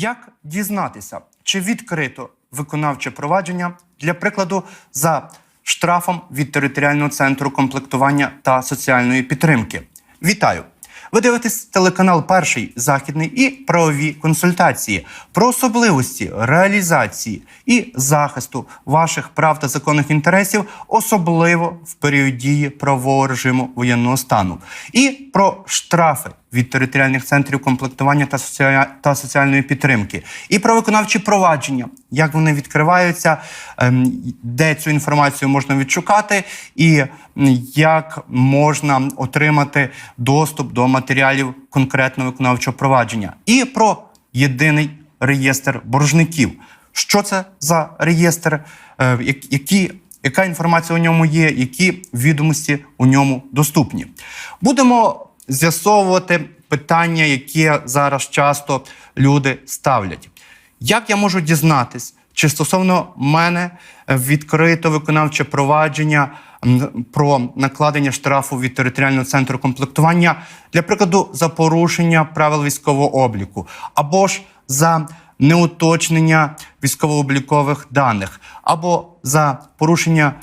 Як дізнатися, чи відкрито виконавче провадження для прикладу за штрафом від територіального центру комплектування та соціальної підтримки? Вітаю! Ви дивитесь телеканал Перший західний і правові консультації про особливості реалізації і захисту ваших прав та законних інтересів, особливо в період дії правового режиму воєнного стану, і про штрафи від територіальних центрів комплектування та, соціа... та соціальної підтримки, і про виконавчі провадження, як вони відкриваються, ем, де цю інформацію можна відшукати, і як можна отримати доступ до матеріалів конкретного виконавчого провадження, і про єдиний реєстр боржників. Що це за реєстр? Е, які яка інформація у ньому є, які відомості у ньому доступні. Будемо з'ясовувати питання, які зараз часто люди ставлять. Як я можу дізнатись, чи стосовно мене відкрито виконавче провадження про накладення штрафу від територіального центру комплектування, для прикладу, за порушення правил військового обліку, або ж за неуточнення військово-облікових даних, або за порушення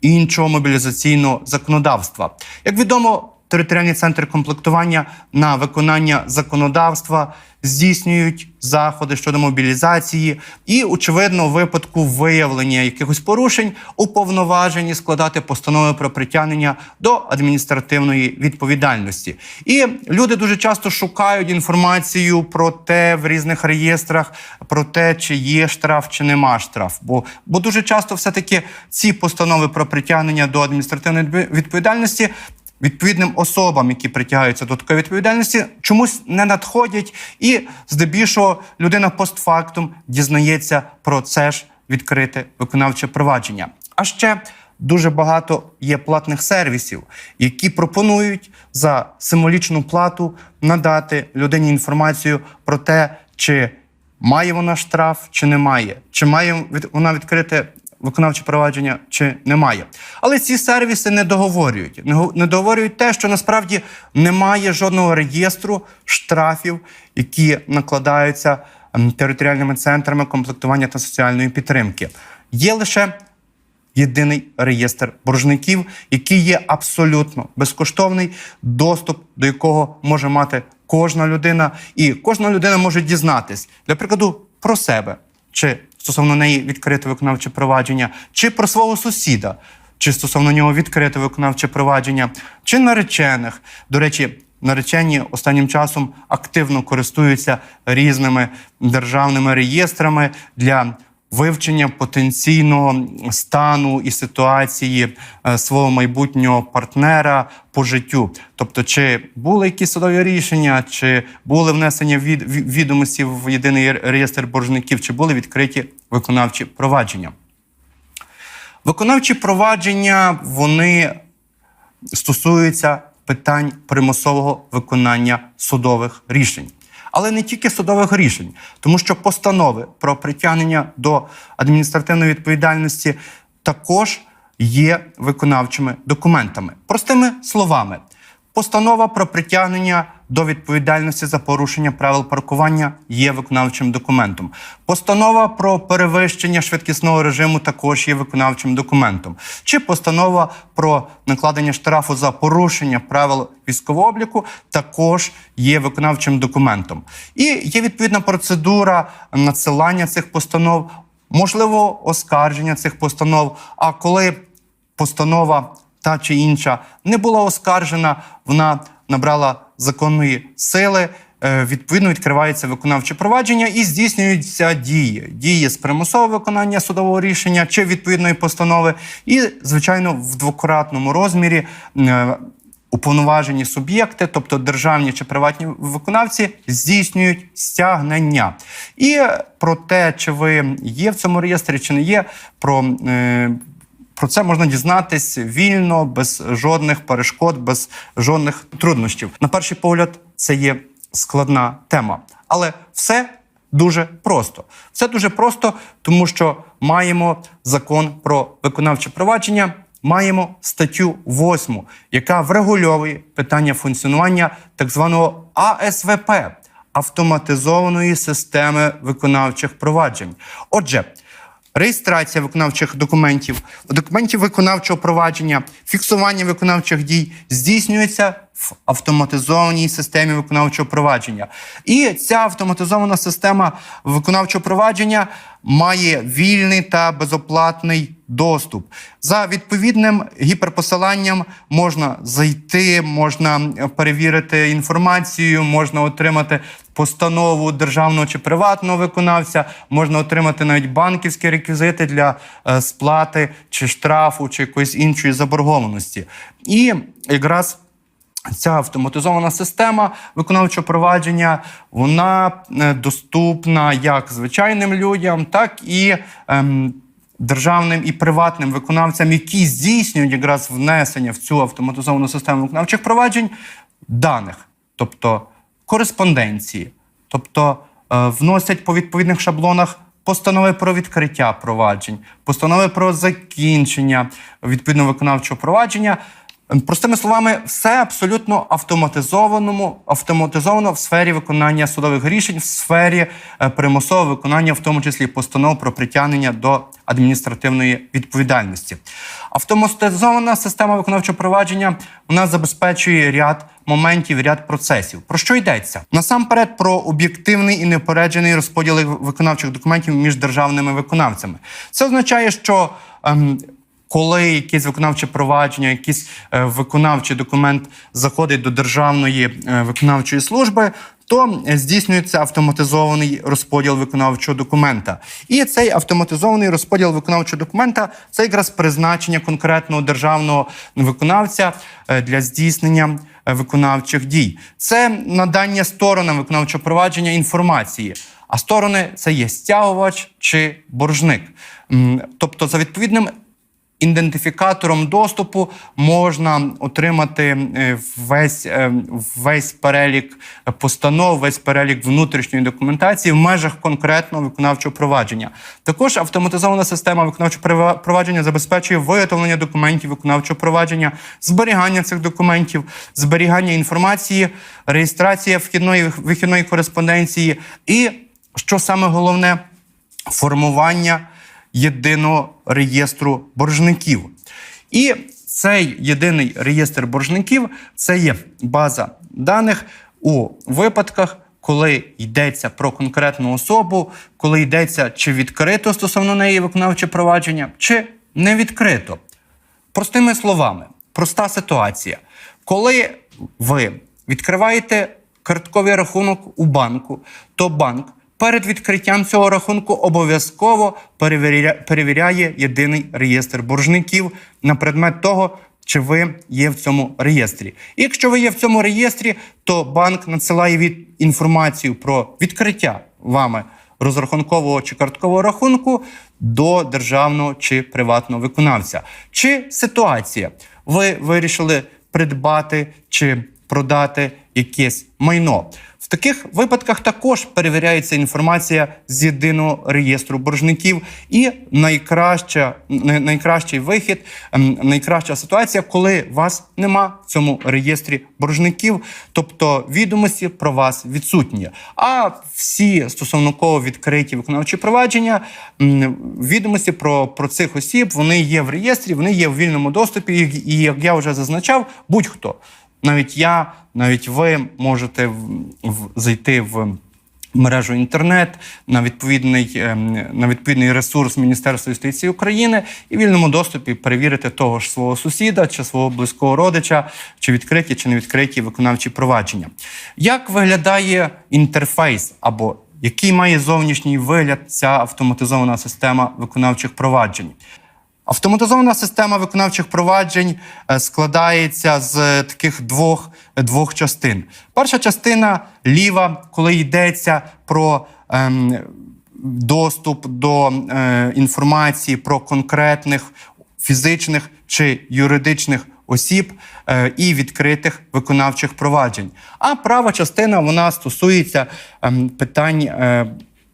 іншого мобілізаційного законодавства. Як відомо, територіальні центри комплектування на виконання законодавства здійснюють заходи щодо мобілізації, і, очевидно, у випадку виявлення якихось порушень уповноважені складати постанови про притягнення до адміністративної відповідальності. І люди дуже часто шукають інформацію про те в різних реєстрах, про те, чи є штраф, чи нема штраф. Бо, бо дуже часто все-таки ці постанови про притягнення до адміністративної відповідальності відповідним особам, які притягаються до такої відповідальності, чомусь не надходять, і здебільшого людина постфактум дізнається про це ж відкрите виконавче провадження. А ще дуже багато є платних сервісів, які пропонують за символічну плату надати людині інформацію про те, чи має вона штраф, чи не має, чи має вона відкрите виконавче провадження чи немає. Але ці сервіси не договорюють. Не договорюють те, що насправді немає жодного реєстру штрафів, які накладаються ем, територіальними центрами комплектування та соціальної підтримки. Є лише єдиний реєстр боржників, який є абсолютно безкоштовний, доступ до якого може мати кожна людина, і кожна людина може дізнатись, для прикладу, про себе, чи стосовно неї відкрите виконавче провадження, чи про свого сусіда, чи стосовно нього відкрите виконавче провадження, чи наречених. До речі, наречені останнім часом активно користуються різними державними реєстрами для вивчення потенційного стану і ситуації е, свого майбутнього партнера по життю. Тобто, чи були якісь судові рішення, чи були внесені від, відомості в єдиний реєстр боржників, чи були відкриті виконавчі провадження. Виконавчі провадження вони стосуються питань примусового виконання судових рішень. Але не тільки судових рішень, тому що постанови про притягнення до адміністративної відповідальності також є виконавчими документами. Простими словами, Постанова про притягнення до відповідальності за порушення правил паркування є виконавчим документом. Постанова про перевищення швидкісного режиму також є виконавчим документом. Чи постанова про накладення штрафу за порушення правил військового обліку також є виконавчим документом. І є відповідна процедура надсилання цих постанов, можливо, оскарження цих постанов. А коли постанова та чи інша не була оскаржена, вона набрала законної сили. е, Відповідно, відкривається виконавче провадження і здійснюються дії. Дії з примусового виконання судового рішення чи відповідної постанови, і, звичайно, в двократному розмірі е, уповноважені суб'єкти, тобто державні чи приватні виконавці, здійснюють стягнення. І про те, чи ви є в цьому реєстрі, чи не є, про е, про це можна дізнатись вільно, без жодних перешкод, без жодних труднощів. На перший погляд, це є складна тема, але все дуже просто. Все дуже просто, тому що маємо закон про виконавче провадження. Маємо статтю 8, яка врегульовує питання функціонування так званого АСВП автоматизованої системи виконавчих проваджень. Отже, реєстрація виконавчих документів, документів виконавчого провадження, фіксування виконавчих дій здійснюється в автоматизованій системі виконавчого провадження. І ця автоматизована система виконавчого провадження має вільний та безоплатний доступ. За відповідним гіперпосиланням можна зайти, можна перевірити інформацію, можна отримати постанову державного чи приватного виконавця, можна отримати навіть банківські реквізити для е, сплати чи штрафу, чи якоїсь іншої заборгованості. І якраз Ця автоматизована система виконавчого провадження вона е, доступна як звичайним людям, так і ем, державним і приватним виконавцям, які здійснюють якраз внесення в цю автоматизовану систему виконавчих проваджень даних, тобто кореспонденції, тобто е, вносять по відповідних шаблонах. Постанови про відкриття проваджень, постанови про закінчення відповідно виконавчого провадження. Простими словами, все абсолютно автоматизованому, автоматизовано в сфері виконання судових рішень, в сфері е, примусового виконання, в тому числі постанов про притягнення до адміністративної відповідальності. Автоматизована система виконавчого провадження вона забезпечує ряд моментів, ряд процесів. Про що йдеться? Насамперед про об'єктивний і неупереджений розподіл виконавчих документів між державними виконавцями. Це означає, що ем, коли якесь виконавче провадження, якийсь е, виконавчий документ заходить до державної е, виконавчої служби, то здійснюється автоматизований розподіл виконавчого документа. І цей автоматизований розподіл виконавчого документа це якраз призначення конкретного державного виконавця е, для здійснення е, виконавчих дій. Це надання сторонам виконавчого провадження інформації. А сторони це є стягувач чи боржник. Тобто, за відповідним ідентифікатором доступу можна отримати е, весь, е, весь перелік постанов, весь перелік внутрішньої документації в межах конкретного виконавчого провадження. Також автоматизована система виконавчого провадження забезпечує виготовлення документів виконавчого провадження, зберігання цих документів, зберігання інформації, реєстрація вхідної вихідної кореспонденції і, що саме головне, формування єдиного реєстру боржників. І цей єдиний реєстр боржників це є база даних у випадках, коли йдеться про конкретну особу, коли йдеться чи відкрито стосовно неї виконавче провадження, чи не відкрито. Простими словами, проста ситуація. Коли ви відкриваєте картковий рахунок у банку, то банк перед відкриттям цього рахунку обов'язково перевіряє, єдиний реєстр боржників на предмет того, чи ви є в цьому реєстрі. І якщо ви є в цьому реєстрі, то банк надсилає від інформацію про відкриття вами розрахункового чи карткового рахунку до державного чи приватного виконавця. Чи ситуація, ви вирішили придбати чи продати якесь майно. В таких випадках також перевіряється інформація з єдиного реєстру боржників, і найкраща, найкращий вихід, ем, найкраща ситуація, коли вас нема в цьому реєстрі боржників, тобто відомості про вас відсутні. А всі стосовно відкриті виконавчі провадження, відомості про, про цих осіб вони є в реєстрі, вони є в вільному доступі, і як я вже зазначав, будь-хто. Навіть я, навіть ви можете в, зайти в мережу інтернет на відповідний, ем, на відповідний ресурс Міністерства юстиції України і в вільному доступі перевірити того ж свого сусіда чи свого близького родича, чи відкриті, чи не відкриті виконавчі провадження. Як виглядає інтерфейс або який має зовнішній вигляд ця автоматизована система виконавчих проваджень? Автоматизована система виконавчих проваджень е, складається з таких двох, двох частин. Перша частина ліва, коли йдеться про ем, доступ до е, інформації про конкретних фізичних чи юридичних осіб е, і відкритих виконавчих проваджень. А права частина вона стосується ем, питань. Е,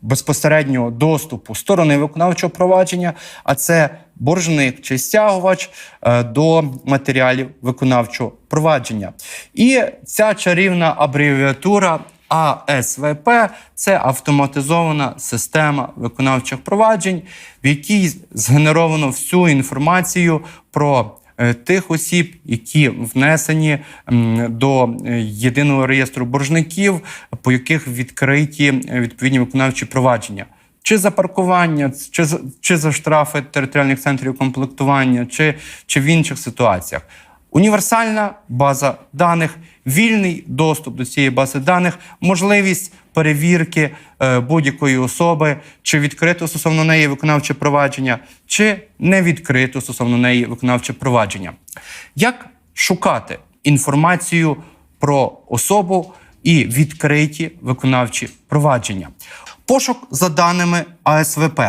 безпосереднього доступу сторони виконавчого провадження, а це боржник чи стягувач е, до матеріалів виконавчого провадження. І ця чарівна абревіатура АСВП це автоматизована система виконавчих проваджень, в якій згенеровано всю інформацію про е, тих осіб, які внесені до е, єдиного реєстру боржників, по яких відкриті відповідні виконавчі провадження. Чи за паркування, чи за, чи за штрафи територіальних центрів комплектування, чи, чи в інших ситуаціях. Універсальна база даних, вільний доступ до цієї бази даних, можливість перевірки е, будь-якої особи, чи відкрито стосовно неї виконавче провадження, чи не відкрито стосовно неї виконавче провадження. Як шукати інформацію про особу і відкриті виконавчі провадження? Пошук за даними АСВП.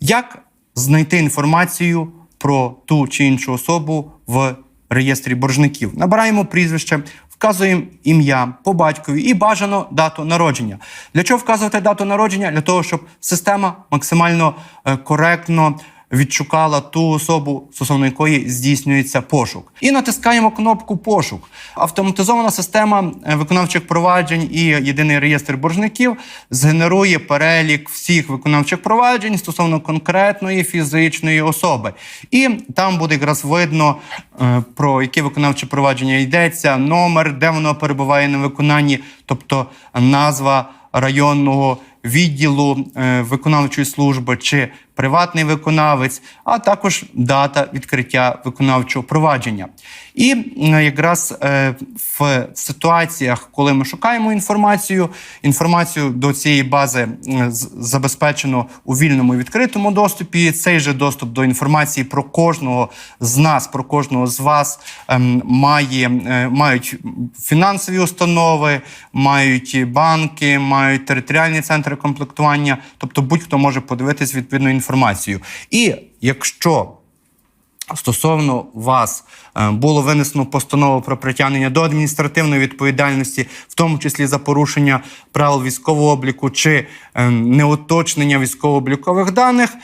Як знайти інформацію про ту чи іншу особу в реєстрі боржників? Набираємо прізвище, вказуємо ім'я по батькові і бажано дату народження. Для чого вказувати дату народження? Для того, щоб система максимально е, коректно відшукала ту особу, стосовно якої здійснюється пошук. І натискаємо кнопку Пошук. Автоматизована система е, виконавчих проваджень і єдиний реєстр боржників згенерує перелік всіх виконавчих проваджень стосовно конкретної фізичної особи. І там буде якраз видно, е, про яке виконавче провадження йдеться, номер, де воно перебуває на виконанні, тобто назва районного відділу е, виконавчої служби чи приватний виконавець, а також дата відкриття виконавчого провадження. І якраз е, в ситуаціях, коли ми шукаємо інформацію, інформацію до цієї бази забезпечено у вільному і відкритому доступі. Цей же доступ до інформації про кожного з нас, про кожного з вас ем, має, е, мають фінансові установи, мають банки, мають територіальні центри комплектування. Тобто будь-хто може подивитись відповідну інформацію. І якщо Стосовно вас е, було винесено постанову про притягнення до адміністративної відповідальності, в тому числі за порушення правил військового обліку чи е, неуточнення військово-облікових даних,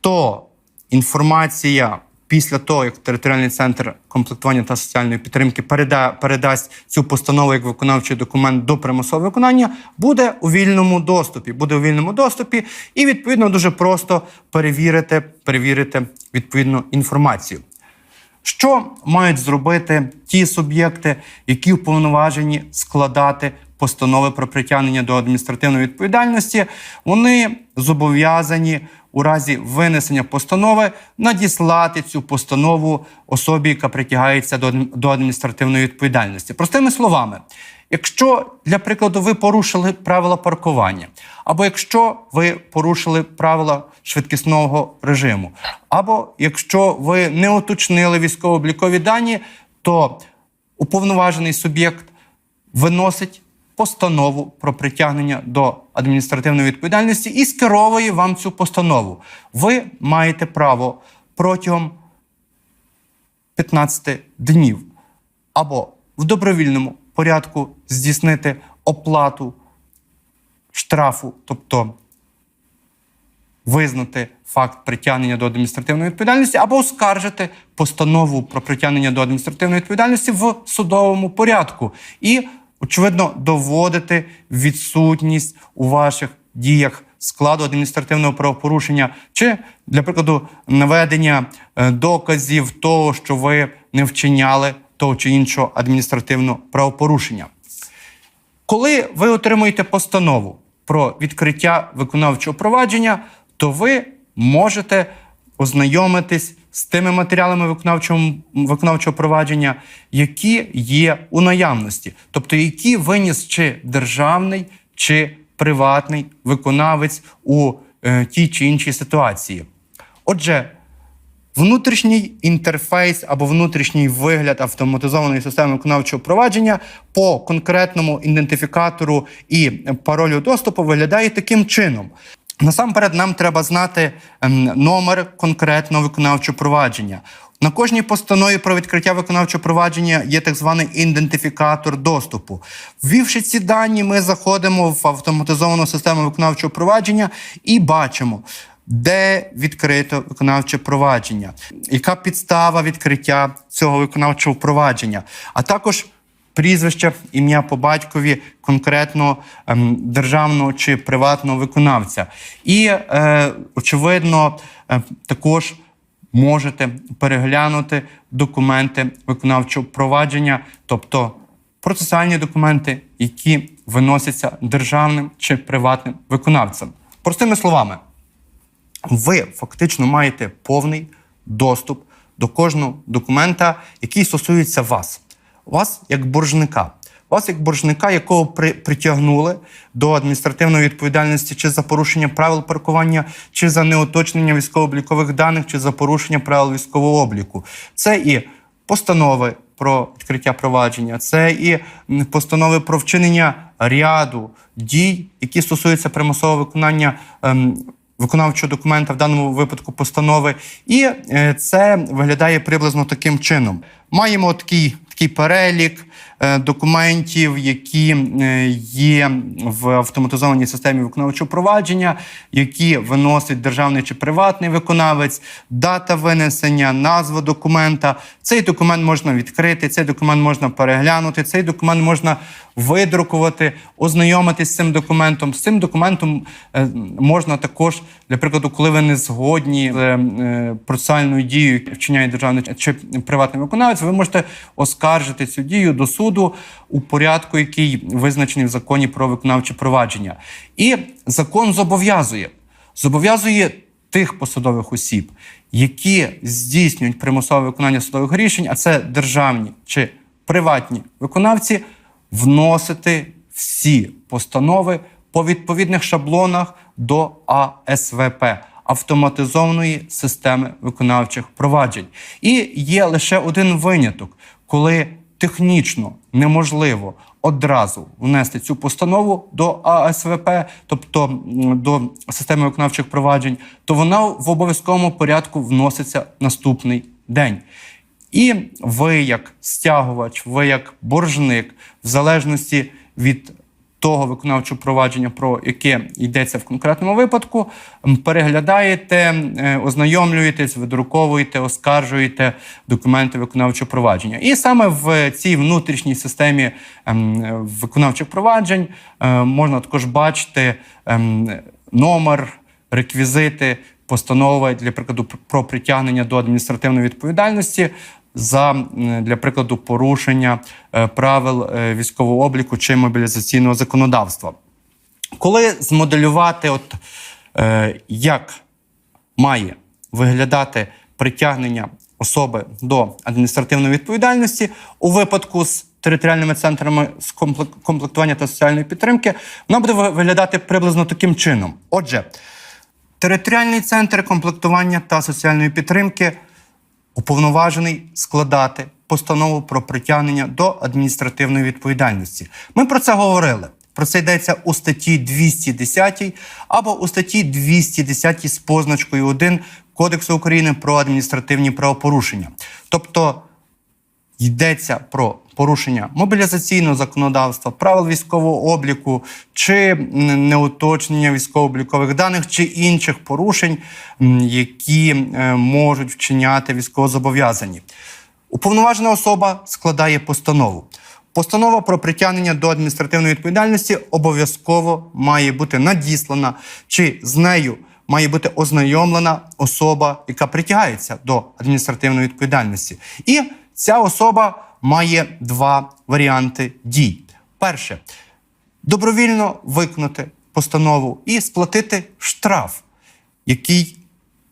то інформація після того, як територіальний центр комплектування та соціальної підтримки переда, передасть цю постанову як виконавчий документ до примусового виконання, буде у вільному доступі. Буде у вільному доступі, і відповідно дуже просто перевірити, перевірити відповідну інформацію. Що мають зробити ті суб'єкти, які уповноважені складати постанови про притягнення до адміністративної відповідальності? Вони зобов'язані у разі винесення постанови надіслати цю постанову особі, яка притягається до адміністративної відповідальності. Простими словами, якщо для прикладу ви порушили правила паркування, або якщо ви порушили правила швидкісного режиму, або якщо ви не уточнили військово-облікові дані, то уповноважений суб'єкт виносить постанову про притягнення до адміністративної відповідальності і скеровує вам цю постанову. Ви маєте право протягом 15 днів або в добровільному порядку здійснити оплату штрафу, тобто визнати факт притягнення до адміністративної відповідальності або оскаржити постанову про притягнення до адміністративної відповідальності в судовому порядку. І, очевидно, доводити відсутність у ваших діях складу адміністративного правопорушення, чи, для прикладу, наведення е, доказів того, що ви не вчиняли того чи іншого адміністративного правопорушення. Коли ви отримуєте постанову про відкриття виконавчого провадження, то ви можете ознайомитись з тими матеріалами виконавчого, виконавчого провадження, які є у наявності, тобто які виніс чи державний, чи приватний виконавець у е, тій чи іншій ситуації. Отже, Внутрішній інтерфейс або внутрішній вигляд автоматизованої системи виконавчого провадження по конкретному ідентифікатору і паролю доступу виглядає таким чином. Насамперед, нам треба знати ем, номер конкретного виконавчого провадження. На кожній постанові про відкриття виконавчого провадження є так званий ідентифікатор доступу. Ввівши ці дані, ми заходимо в автоматизовану систему виконавчого провадження і бачимо, де відкрито виконавче провадження, яка підстава відкриття цього виконавчого провадження, а також прізвище, ім'я по батькові конкретно ем, державного чи приватного виконавця. І, е, очевидно, е, також можете переглянути документи виконавчого провадження, тобто процесуальні документи, які виносяться державним чи приватним виконавцем. Простими словами, ви фактично маєте повний доступ до кожного документа, який стосується вас. Вас як боржника. Вас як боржника, якого при, притягнули до адміністративної відповідальності чи за порушення правил паркування, чи за неуточнення військово-облікових даних, чи за порушення правил військового обліку. Це і постанови про відкриття провадження, це і постанови про вчинення ряду дій, які стосуються примусового виконання ем, виконавчого документа, в даному випадку постанови. І е, це виглядає приблизно таким чином. Маємо такий, такий перелік е, документів, які е, є в автоматизованій системі виконавчого провадження, які виносить державний чи приватний виконавець, дата винесення, назва документа. Цей документ можна відкрити, цей документ можна переглянути, цей документ можна видрукувати, ознайомитись з цим документом. З цим документом е, можна також, для прикладу, коли ви не згодні з процесуальною дією, вчиняє державний чи приватний виконавець, ви можете оскаржити цю дію до суду у порядку, який визначений в законі про виконавче провадження. І закон зобов'язує зобов'язує тих посадових осіб, які здійснюють примусове виконання судових рішень, а це державні чи приватні виконавці, вносити всі постанови по відповідних шаблонах до АСВП автоматизованої системи виконавчих проваджень. І є лише один виняток, коли технічно неможливо одразу внести цю постанову до АСВП, тобто до системи виконавчих проваджень, то вона в обов'язковому порядку вноситься наступний день. І ви, як стягувач, ви як боржник, в залежності від того виконавчого провадження, про яке йдеться в конкретному випадку, переглядаєте, е, ознайомлюєтесь, видруковуєте, оскаржуєте документи виконавчого провадження. І саме в цій внутрішній системі ем, виконавчих проваджень е, можна також бачити ем, номер, реквізити постанови для прикладу про притягнення до адміністративної відповідальності за для прикладу порушення е, правил е, військового обліку чи мобілізаційного законодавства. Коли змоделювати, от е, як має виглядати притягнення особи до адміністративної відповідальності у випадку з територіальними центрами з комплек- комплектування та соціальної підтримки, вона буде виглядати приблизно таким чином. Отже, територіальний центр комплектування та соціальної підтримки уповноважений складати постанову про притягнення до адміністративної відповідальності. Ми про це говорили. Про це йдеться у статті 210 або у статті 210 з позначкою 1 Кодексу України про адміністративні правопорушення. Тобто йдеться про порушення мобілізаційного законодавства, правил військового обліку чи неуточнення військово-облікових даних чи інших порушень, які е, можуть вчиняти військовозобов'язані. Уповноважена особа складає постанову. Постанова про притягнення до адміністративної відповідальності обов'язково має бути надіслана, чи з нею має бути ознайомлена особа, яка притягається до адміністративної відповідальності. І ця особа має два варіанти дій. Перше добровільно виконати постанову і сплатити штраф, який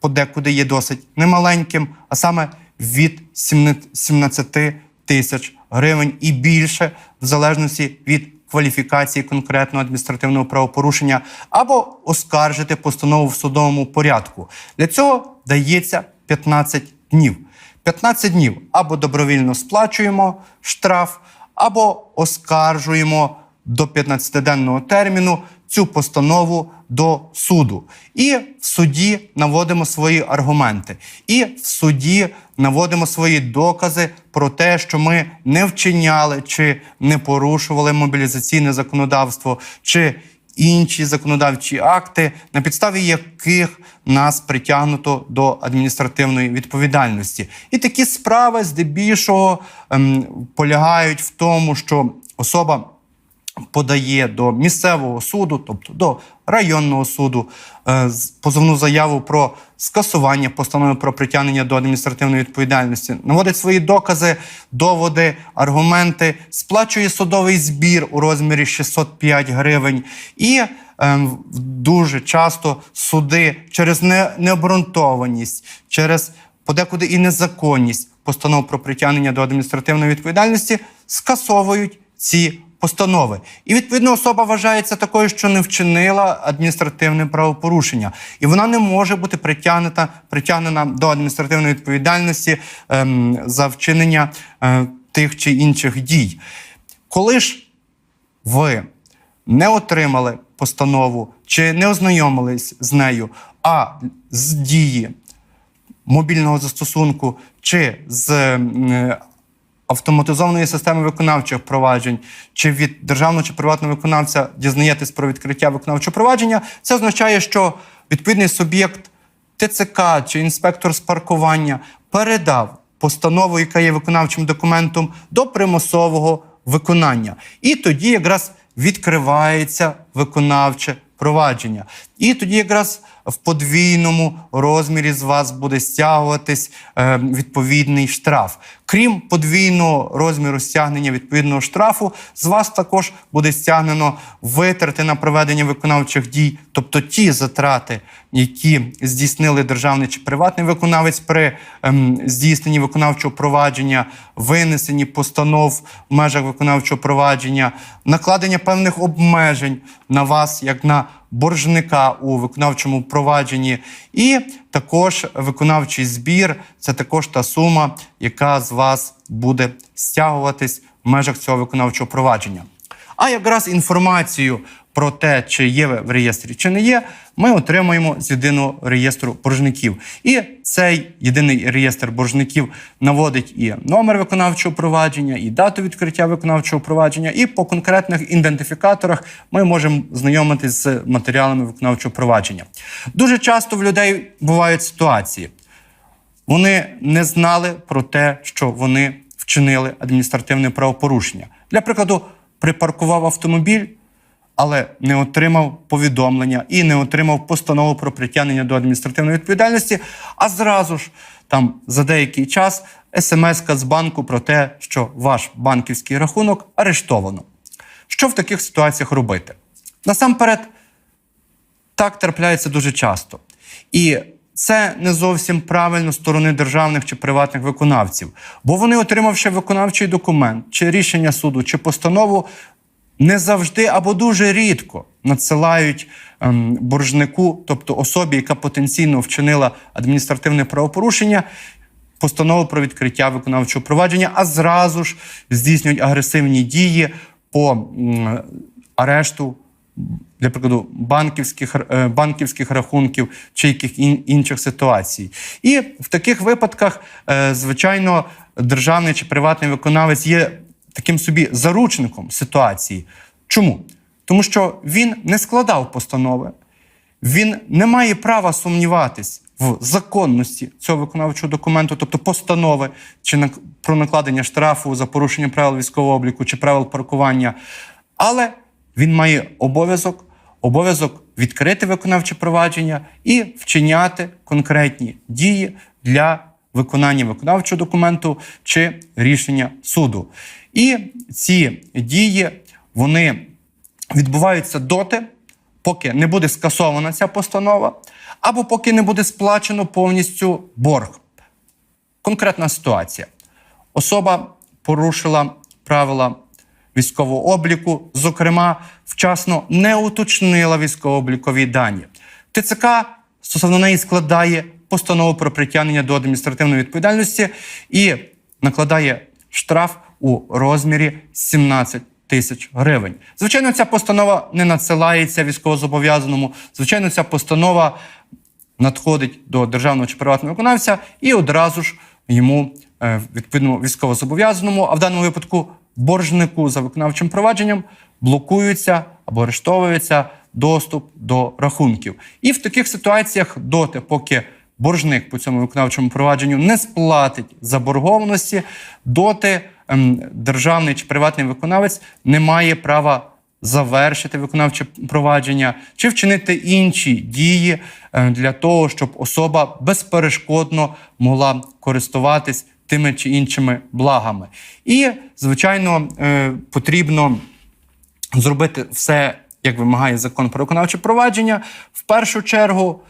подекуди є досить немаленьким, а саме від 17 тисяч гривень і більше, в залежності від кваліфікації конкретного адміністративного правопорушення, або оскаржити постанову в судовому порядку. Для цього дається 15 днів. 15 днів або добровільно сплачуємо штраф, або оскаржуємо до 15-денного терміну цю постанову до суду. І в суді наводимо свої аргументи. І в суді наводимо свої докази про те, що ми не вчиняли чи не порушували мобілізаційне законодавство, чи інші законодавчі акти, на підставі яких нас притягнуто до адміністративної відповідальності. І такі справи здебільшого ем, полягають в тому, що особа подає до місцевого суду, тобто до районного суду, е, позовну заяву про скасування постанови про притягнення до адміністративної відповідальності, наводить свої докази, доводи, аргументи, сплачує судовий збір у розмірі 605 гривень. І ем, дуже часто суди через необґрунтованість, через подекуди і незаконність постанов про притягнення до адміністративної відповідальності скасовують ці постанови. І відповідно особа вважається такою, що не вчинила адміністративне правопорушення, і вона не може бути притягнута, притягнена до адміністративної відповідальності ем, за вчинення е, тих чи інших дій. Коли ж ви не отримали постанову чи не ознайомились з нею, а з дії мобільного застосунку чи з м, автоматизованої системи виконавчих проваджень, чи від державного чи приватного виконавця дізнаєтесь про відкриття виконавчого провадження, це означає, що відповідний суб'єкт ТЦК чи інспектор з паркування передав постанову, яка є виконавчим документом, до примусового виконання. І тоді якраз відкривається виконавче провадження. І тоді якраз в подвійному розмірі з вас буде стягуватись е, відповідний штраф. Крім подвійного розміру стягнення відповідного штрафу, з вас також буде стягнено витрати на проведення виконавчих дій, тобто ті затрати, які здійснили державний чи приватний виконавець при ем, здійсненні виконавчого провадження, винесенні постанов в межах виконавчого провадження, накладення певних обмежень на вас як на боржника у виконавчому провадженні, і також виконавчий збір це також та сума, яка з вас буде стягуватись в межах цього виконавчого провадження. А якраз інформацію про те, чи є ви в реєстрі, чи не є, ми отримуємо з єдиного реєстру боржників. І цей єдиний реєстр боржників наводить і номер виконавчого провадження, і дату відкриття виконавчого провадження. І по конкретних ідентифікаторах ми можемо знайомитись з матеріалами виконавчого провадження. Дуже часто в людей бувають ситуації. Вони не знали про те, що вони вчинили адміністративне правопорушення. Для прикладу, припаркував автомобіль, але не отримав повідомлення і не отримав постанову про притягнення до адміністративної відповідальності, а зразу ж там за деякий час смс-ка з банку про те, що ваш банківський рахунок арештовано. Що в таких ситуаціях робити? Насамперед, так трапляється дуже часто. І це не зовсім правильно сторони державних чи приватних виконавців. Бо вони, отримавши виконавчий документ, чи рішення суду, чи постанову, не завжди або дуже рідко надсилають ем, боржнику, тобто особі, яка потенційно вчинила адміністративне правопорушення, постанову про відкриття виконавчого провадження, а зразу ж здійснюють агресивні дії по арешту для прикладу, банківських, е, банківських рахунків чи яких ін- інших ситуацій. І в таких випадках, е, звичайно, державний чи приватний виконавець є таким собі заручником ситуації. Чому? Тому що він не складав постанови, він не має права сумніватись в законності цього виконавчого документу, тобто постанови чи про накладення штрафу за порушення правил військового обліку чи правил паркування. Але він має обов'язок, обов'язок відкрити виконавче провадження і вчиняти конкретні дії для виконання виконавчого документу чи рішення суду. І ці дії вони відбуваються доти, поки не буде скасована ця постанова, або поки не буде сплачено повністю борг. Конкретна ситуація. Особа порушила правила військового обліку, зокрема, вчасно не уточнила військово-облікові дані. ТЦК стосовно неї складає постанову про притягнення до адміністративної відповідальності і накладає штраф у розмірі 17 тисяч гривень. Звичайно, ця постанова не надсилається військовозобов'язаному. Звичайно, ця постанова надходить до державного чи приватного виконавця і одразу ж йому е, відповідно військовозобов'язаному, а в даному випадку боржнику за виконавчим провадженням блокуються або арештовуються доступ до рахунків. І в таких ситуаціях, доти, поки боржник по цьому виконавчому провадженню не сплатить заборгованості, доти державний чи приватний виконавець не має права завершити виконавче провадження чи вчинити інші дії е, для того, щоб особа безперешкодно могла користуватись тими чи іншими благами. І, звичайно, е, потрібно зробити все, як вимагає закон про виконавче провадження, в першу чергу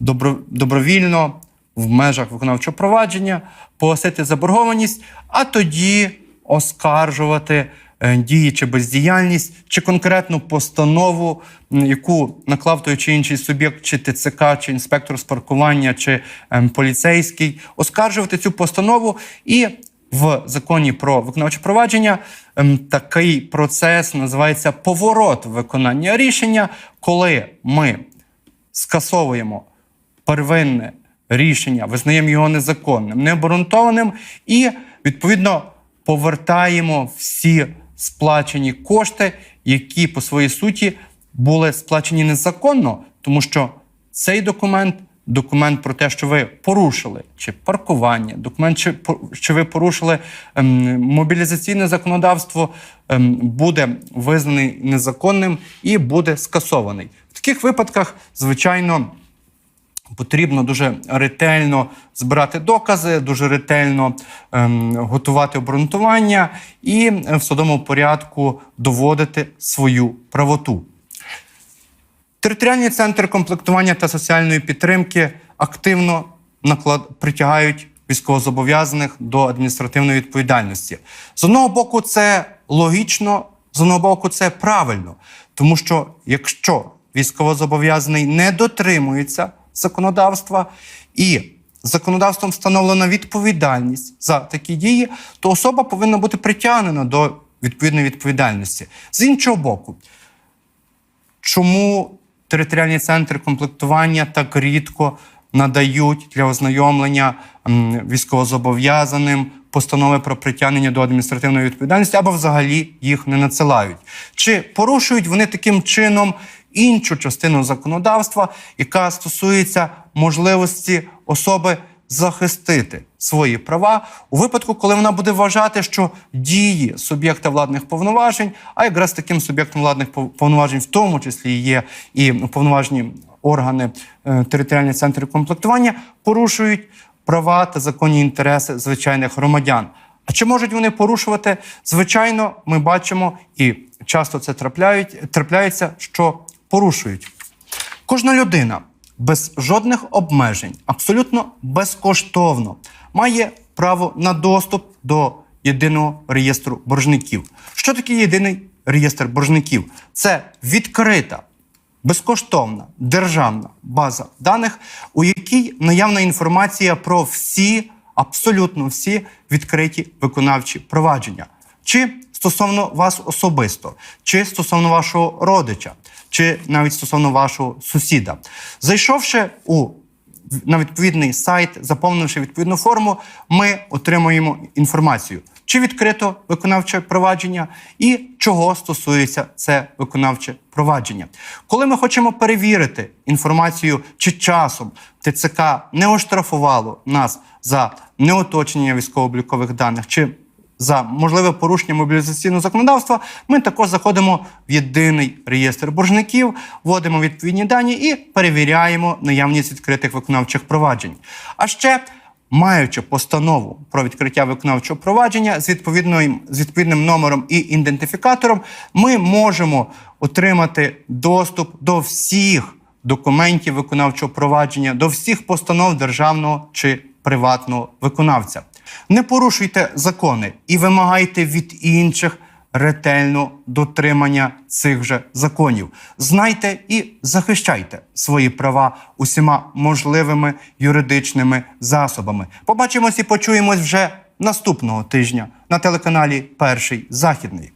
добро, добровільно в межах виконавчого провадження погасити заборгованість, а тоді оскаржувати е, дії чи бездіяльність, чи конкретну постанову, яку наклав той чи інший суб'єкт, чи ТЦК, чи інспектор з паркування, чи ем, поліцейський, оскаржувати цю постанову. І в законі про виконавче провадження ем, такий процес називається поворот виконання рішення, коли ми скасовуємо первинне рішення, визнаємо його незаконним, необґрунтованим і відповідно повертаємо всі сплачені кошти, які по своїй суті були сплачені незаконно, тому що цей документ. Документ про те, що ви порушили чи паркування, документ, що ви порушили ем, мобілізаційне законодавство, ем, буде визнаний незаконним і буде скасований. В таких випадках, звичайно, Потрібно дуже ретельно збирати докази, дуже ретельно ем, готувати обґрунтування і в судовому порядку доводити свою правоту. Територіальні центри комплектування та соціальної підтримки активно наклад... притягають військовозобов'язаних до адміністративної відповідальності. З одного боку, це логічно, з одного боку, це правильно, тому що якщо військовозобов'язаний не дотримується законодавства і законодавством встановлена відповідальність за такі дії, то особа повинна бути притягнена до відповідної відповідальності. З іншого боку, чому територіальні центри комплектування так рідко надають для ознайомлення військовозобов'язаним постанови про притягнення до адміністративної відповідальності або взагалі їх не надсилають? Чи порушують вони таким чином іншу частину законодавства, яка стосується можливості особи захистити свої права у випадку, коли вона буде вважати, що дії суб'єкта владних повноважень, а якраз таким суб'єктом владних пов- повноважень, в тому числі є і уповноважені органи е, територіальні центри комплектування, порушують права та законні інтереси звичайних громадян. А чи можуть вони порушувати? Звичайно, ми бачимо і часто це трапляють, трапляється, що порушують. Кожна людина без жодних обмежень, абсолютно безкоштовно, має право на доступ до єдиного реєстру боржників. Що таке єдиний реєстр боржників? Це відкрита, безкоштовна державна база даних, у якій наявна інформація про всі, абсолютно всі відкриті виконавчі провадження. Чи стосовно вас особисто, чи стосовно вашого родича, чи навіть стосовно вашого сусіда. Зайшовши у на відповідний сайт, заповнивши відповідну форму, ми отримуємо інформацію, чи відкрито виконавче провадження і чого стосується це виконавче провадження. Коли ми хочемо перевірити інформацію, чи часом ТЦК не оштрафувало нас за неоточення військово-облікових даних, чи за можливе порушення мобілізаційного законодавства, ми також заходимо в єдиний реєстр боржників, вводимо відповідні дані і перевіряємо наявність відкритих виконавчих проваджень. А ще Маючи постанову про відкриття виконавчого провадження з відповідною з відповідним номером і ідентифікатором, ми можемо отримати доступ до всіх документів виконавчого провадження, до всіх постанов державного чи приватного виконавця. Не порушуйте закони і вимагайте від інших ретельно дотримання цих же законів. Знайте і захищайте свої права усіма можливими юридичними засобами. Побачимось і почуємось вже наступного тижня на телеканалі Перший Західний.